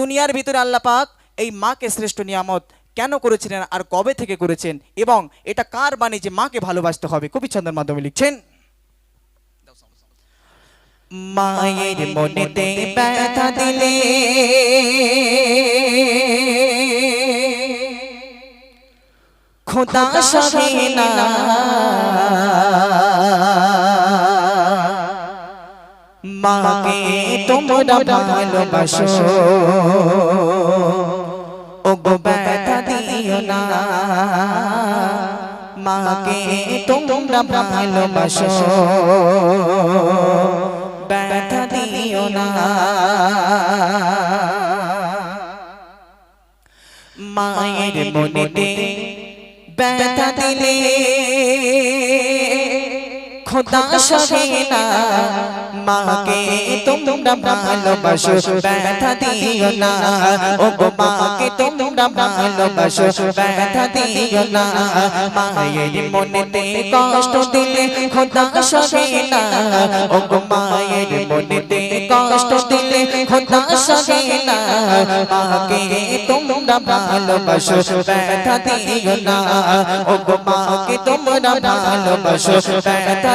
দুনিয়ার ভিতরে আল্লাহ পাক এই মাকে শ্রেষ্ঠ নিয়ামত কেন করেছিলেন আর কবে থেকে করেছেন এবং এটা কার বাণী যে মাকে ভালোবাসতে হবে? কবি ছন্দের মাধ্যমে লিখছেন মায়ের মনেতে ব্যথা দিলে খোদা সহে না। মাকে তোমরা ভালোবাসো ও গো ব্যথা দিও না মাকে তোমরা ভালোবাসো ব্যথা দিও না মায়ের মনেতে ব্যথা দিলে খোদা সহে না মাকে তোমরা ভালোবাসো ব্যথা দিও না। ও গো মাকে তোমরা ভালোবাসো ব্যথা দিও না। মায়ের মনেতে কষ্ট দিলে খোদা সহে না ও গো মায়ের মনেতে কষ্ট দিলে খোদা সহে না মাকে তোমরা ভালোবাসো ব্যথা দিও না। ও গো মাকে তোমরা ভালোবাসো ব্যথা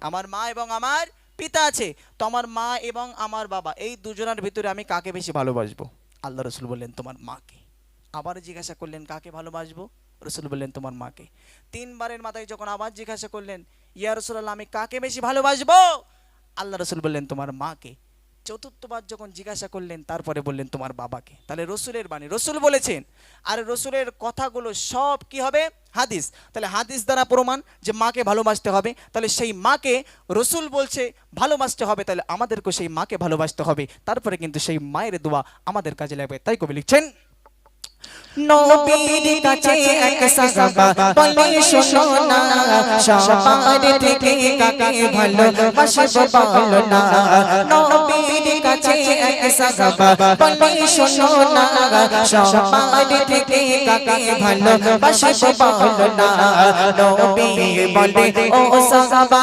আমার মা এবং আমার পিতা আছে। তো আমার মা এবং আমার বাবা, এই দুজনের ভিতরে আমি কাকে বেশি ভালোবাসবো? আল্লাহ রসুল বললেন, তোমার মাকে। আবার জিজ্ঞাসা করলেন, কাকে ভালোবাসবো? রসুল বললেন, তোমার মাকে। তিনবারের মাথায় যখন আবার জিজ্ঞাসা করলেন, ইয়া রসুল্লাহ আমি কাকে বেশি ভালোবাসবো? আল্লাহ রসুল বললেন, তোমার মাকে। চতুর্থবার যখন জিজ্ঞাসা করলেন, তারপরে বললেন, তোমার বাবাকে? তাহলে রসুলের বাণী। রসুল বলেছেন, আর রসুলের কথাগুলো সব কি হবে? হাদিস। তাহলে হাদিস দ্বারা প্রমাণ যে মাকে ভালোবাসতে হবে। তাহলে সেই মাকে রসুল বলছে, ভালোবাসতে হবে। তাহলে আমাদেরকেও সেই মাকে ভালোবাসতে হবে। তারপরে কিন্তু সেই মায়ের দোয়া আমাদের কাজে লাগবে। তাই কবি লিখছেন নবীর কাছে এক সাহাবা বলে শোনো না সবার থেকে কাকে ভালো বাসব বলো না নবীর কাছে এক সাহাবা বলে শোনো না সবার থেকে কাকে ভালো বাসব বলো না নবী বলে ও সাহাবা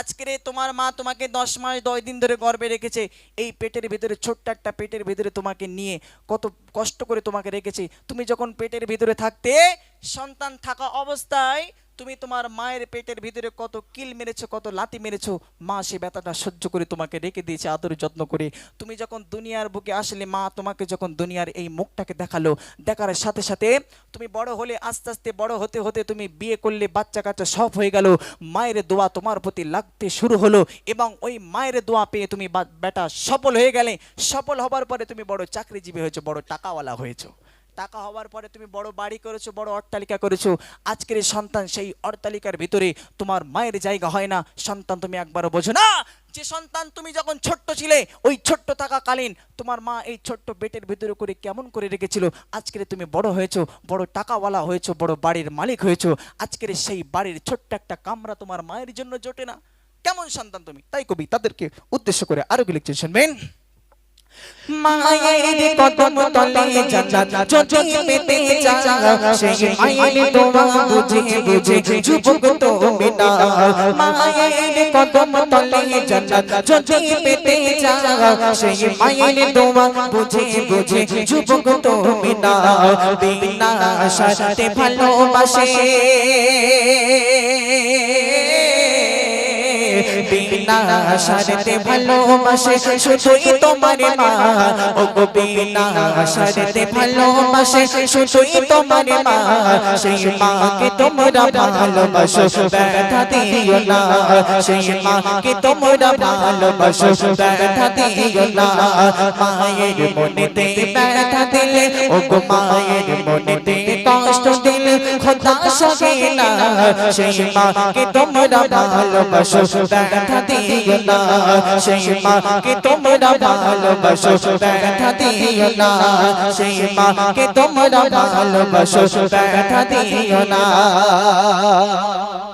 আজকের তোমার মা তোমাকে দশ মাস, দশ দিন ধরে গর্বে রেখেছে। এই পেটের ভিতরে, ছোট্ট একটা পেটের ভিতরে তোমাকে নিয়ে কত কষ্ট করে তোমাকে রেখেছে। তুমি যখন পেটের ভিতরে থাকতে, সন্তান থাকা অবস্থায় তুমি তোমার মায়ের পেটের ভিতরে কত কিল মেরেছো, কত লাতি মেরেছো, মা সে ব্যথাটা সহ্য করে তোমাকে রেখে দিয়েছে, আদরে যত্ন করে। তুমি যখন দুনিয়ার বুকে আসলে, মা তোমাকে যখন দুনিয়ার এই মুখটাকে দেখাল, দেখার সাথে সাথে তুমি বড় হলে, আস্তে আস্তে বড় হতে হতে তুমি বিয়ে করলে বাচ্চা কাচ্চা সব হয়ে গেল, মায়ের দোয়া তোমার প্রতি লাগতে শুরু হলো এবং ওই মায়ের দোয়া পেয়ে তুমি বেটা সফল হয়ে গেলে, সফল হবার পরে তুমি বড় চাকরিজীবী হয়েছো, বড় টাকাওয়ালা হয়েছো। টাকা হওয়ার পরে তুমি বড় বাড়ি করেছ, বড় অট্টালিকা করেছ। আজকের সন্তান সেই অট্টালিকার ভিতরে তোমার মায়ের জায়গা হয় না। সন্তান তুমি একবারও বোঝো না। যে সন্তান তুমি যখন ছোট্ট ছিলে, ওই ছোট্ট থাকাকালীন তোমার মা এই ছোট্ট বেটের ভিতরে করে কেমন করে রেখেছিল? আজকের তুমি বড় হয়েছো, বড় টাকাওয়ালা হয়েছো, বড় বাড়ির মালিক হয়েছো। আজকের সেই বাড়ির ছোট্ট একটা কামরা তোমার মায়ের জন্য জোটে না। কেমন সন্তান তুমি? তাই কবি তাদেরকে উদ্দেশ্য করে আরও লিখছেন শুনবেন। মায়ের কদম তলে জান্নাত যদি পেতে চাও সেই মায়ের দোয়া বুঝে বুঝে যুবক তুমি না মায়ের কদম তলে জান্নাত যদি পেতে চাও সেই মায়ের দোয়া বুঝে বুঝে যুবক তুমি না বিনা সাথে ভালোবাসে বিনা সারতে ভালোবাসে শুধুই তোমার মা। ও গো বিনা সারতে ভালোবাসে শুধুই তোমার মা। সেই মাকে তোমরা ভালোবাসো, ব্যথা দিও না। সেই মাকে তোমরা ভালোবাসো, ব্যথা দিও না। মায়ের মনেতে ব্যথা দিলে ও গো মায়ের মনেতে কষ্ট দিলে, খোদা সহে না। সেই মাকে তোমরা ভালোবাসো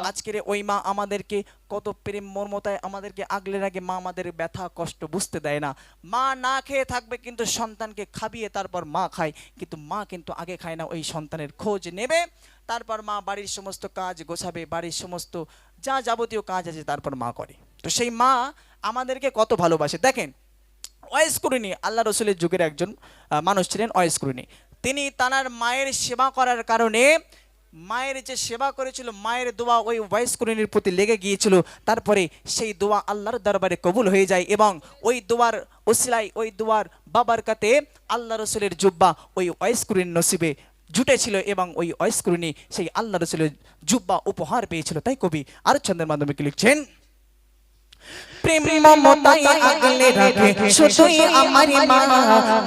আজকের ওই মা আমাদেরকে কত প্রেম মর্মতায় আমাদেরকে আগলে রাখে। মা আমাদের ব্যথা, কষ্ট বুঝতে দেয় না। মা না খেয়ে থাকবে কিন্তু সন্তানকে খাবিয়ে তারপর মা খায়। কিন্তু মা কিন্তু আগে খায় না। ওই সন্তানের খোঁজ নেবে। তারপর মা বাড়ির সমস্ত কাজ গোছাবে, বাড়ির সমস্ত যা যাবতীয় কাজ আছে তারপর মা করে। তো সেই মা আমাদেরকে কত ভালোবাসে। দেখেন ওয়েস আল্লাহ রসুলের যুগের একজন মানুষ ছিলেন ওয়েস কুরুনি তিনি তানার মায়ের সেবা করার কারণে মায়ের যে সেবা করেছিল, মায়ের দোয়া ওই কুরুনির প্রতি লেগে গিয়েছিল। তারপরে সেই দোয়া আল্লাহর দরবারে কবুল হয়ে যায় এবং ওই দোয়ার ওসিলাই ওই দোয়ার বাবার কাতে আল্লাহ রসুলের জুব্বা ওই কুরুনির নসিবে জুটেছিল এবং ওই ওয়েস কুরুনি সেই আল্লাহ রসুলের জুব্বা উপহার পেয়েছিল। তাই কবি আর ছন্দের মাধ্যমে কি লিখছেন? প্রেম মমতায় আগলে রাখে। শুধুই আমার মা।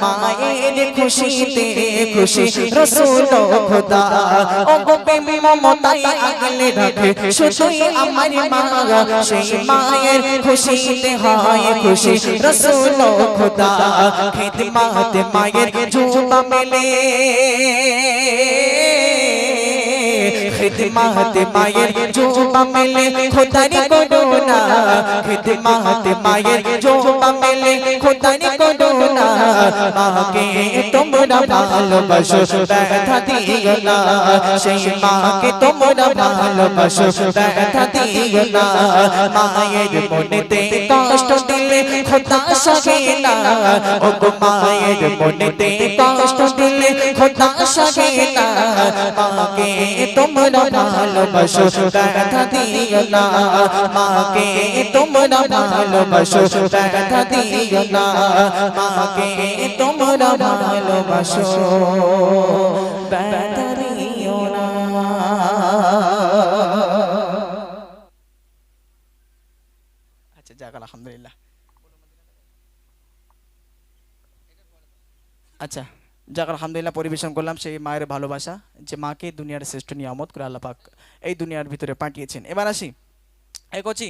মায়ের খুশিতে খুশি। রসুল খোদা। ও গো প্রেম মমতায় আগলে রাখে। শুধুই আমার মা। সেই মায়ের খুশিতে হয় খুশি রসুল খোদা। খিদমত মায়ের জুবা মেলে। খিদমত মায়ের জুবা মেলে খোদারি করুণা খিদমত মায়ের জুবা মেলে খোদারি করুণা মাকে তোমরা ভালোবাসো ব্যথা দিও না সেই মাকে তোমরা ভালোবাসো ব্যথা দিও না মায়ের মনেতে কষ্ট দিলে খোদা সহে না। ও গো মায়ের মনেতে কষ্ট দিলে খোদা সহে না। মাকে তোমরা ভালোবাসো ব্যথা দিও না। মাকে তোমরা ভালোবাসো ব্যথা দিও না। মাকে তোমরা ভালোবাসো আচ্ছা আচ্ছা। যাক, আলহামদুলিল্লাহ পরিবেশন করলাম সেই মায়ের ভালোবাসা, যে মাকে দুনিয়ার শ্রেষ্ঠ নিয়ামত করে আল্লাপাক এই দুনিয়ার ভিতরে পাঠিয়েছেন। এবার আসি। কচি